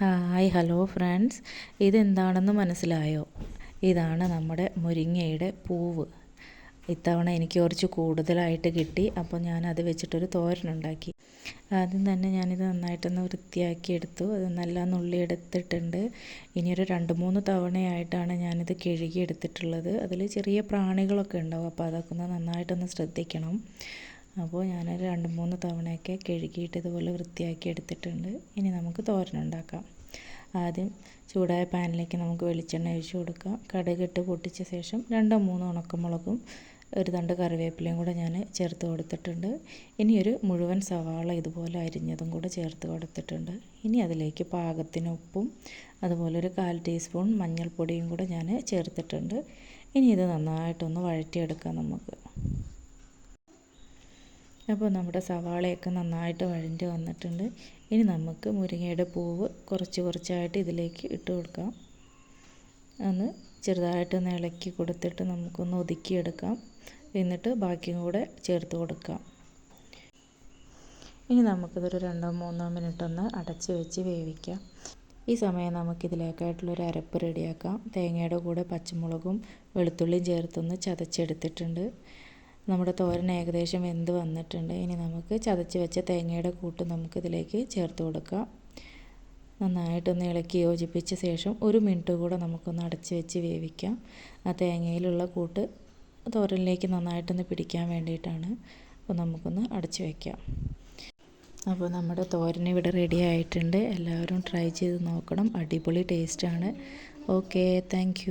Hi hello friends. ഇതെന്താണെന്ന് മനസ്സിലായോ? ഇതാണ് നമ്മുടെ മുരിങ്ങയുടെ പൂവ്. ഇത്തവണ എനിക്ക് കുറച്ച് കൂടുതലായിട്ട് കിട്ടി അപ്പോൾ ഞാൻ അത് വെച്ചിട്ടൊരു തോരനുണ്ടാക്കി. ആദ്യം തന്നെ ഞാനിത് നന്നായിട്ടൊന്ന് വൃത്തിയാക്കി എടുത്തു. അത് നല്ല എടുത്തിട്ടുണ്ട്. ഇനിയൊരു രണ്ട് മൂന്ന് തവണയായിട്ടാണ് ഞാനിത് കഴുകി എടുത്തിട്ടുള്ളത്. അതിൽ ചെറിയ പ്രാണികളൊക്കെ ഉണ്ടാവും അപ്പോൾ അതൊക്കെ ഒന്ന് നന്നായിട്ടൊന്ന് ശ്രദ്ധിക്കണം. അപ്പോൾ ഞാൻ രണ്ട് മൂന്ന് തവണയൊക്കെ കഴുകിയിട്ട് ഇതുപോലെ വൃത്തിയാക്കി എടുത്തിട്ടുണ്ട്. ഇനി നമുക്ക് തോരൻ ഉണ്ടാക്കാം. ആദ്യം ചൂടായ പാനിലേക്ക് നമുക്ക് വെളിച്ചെണ്ണ ഒഴിച്ച് കൊടുക്കാം. കടുകിട്ട് പൊട്ടിച്ച ശേഷം രണ്ടോ മൂന്നോ ഉണക്കമുളകും ഒരു തണ്ട് കറിവേപ്പിലയും കൂടെ ഞാൻ ചേർത്ത് കൊടുത്തിട്ടുണ്ട്. ഇനി ഒരു മുഴുവൻ സവാള ഇതുപോലെ അരിഞ്ഞതും കൂടെ ചേർത്ത് കൊടുത്തിട്ടുണ്ട്. ഇനി അതിലേക്ക് പാകത്തിന് ഉപ്പും അതുപോലെ ഒരു കാൽ ടീസ്പൂൺ മഞ്ഞൾപ്പൊടിയും കൂടെ ഞാൻ ചേർത്തിട്ടുണ്ട്. ഇനി ഇത് നന്നായിട്ടൊന്ന് വഴറ്റിയെടുക്കാം നമുക്ക്. അപ്പോൾ നമ്മുടെ സവാളയൊക്കെ നന്നായിട്ട് വഴണ്ട് വന്നിട്ടുണ്ട്. ഇനി നമുക്ക് മുരിങ്ങയുടെ പൂവ് കുറച്ച് കുറച്ചായിട്ട് ഇതിലേക്ക് ഇട്ട് കൊടുക്കാം. ഒന്ന് ചെറുതായിട്ടൊന്ന് ഇളക്കി കൊടുത്തിട്ട് നമുക്കൊന്ന് ഒതുക്കിയെടുക്കാം. എന്നിട്ട് ബാക്കിയും കൂടെ ചേർത്ത് കൊടുക്കാം. ഇനി നമുക്കിതൊരു രണ്ടോ മൂന്നോ മിനിറ്റ് ഒന്ന് അടച്ച് വെച്ച് വേവിക്കാം. ഈ സമയം നമുക്കിതിലേക്കായിട്ടുള്ളൊരു അരപ്പ് റെഡിയാക്കാം. തേങ്ങയുടെ കൂടെ പച്ചമുളകും വെളുത്തുള്ളിയും ചേർത്തൊന്ന് ചതച്ചെടുത്തിട്ടുണ്ട്. നമ്മുടെ തോരൻ ഏകദേശം വെന്ത് വന്നിട്ടുണ്ട്. ഇനി നമുക്ക് ചതച്ച് വെച്ച തേങ്ങയുടെ കൂട്ട് നമുക്കിതിലേക്ക് ചേർത്ത് കൊടുക്കാം. നന്നായിട്ടൊന്ന് ഇളക്കി യോജിപ്പിച്ച ശേഷം ഒരു മിനിറ്റ് കൂടെ നമുക്കൊന്ന് അടച്ച് വെച്ച് വേവിക്കാം. ആ തേങ്ങയിലുള്ള കൂട്ട് തോരനിലേക്ക് നന്നായിട്ടൊന്ന് പിടിക്കാൻ വേണ്ടിയിട്ടാണ് അപ്പോൾ നമുക്കൊന്ന് അടച്ച് വയ്ക്കാം അപ്പോൾ നമ്മുടെ തോരൻ ഇവിടെ റെഡി ആയിട്ടുണ്ട്. എല്ലാവരും ട്രൈ ചെയ്ത് നോക്കണം. അടിപൊളി ടേസ്റ്റാണ് ഓക്കെ താങ്ക്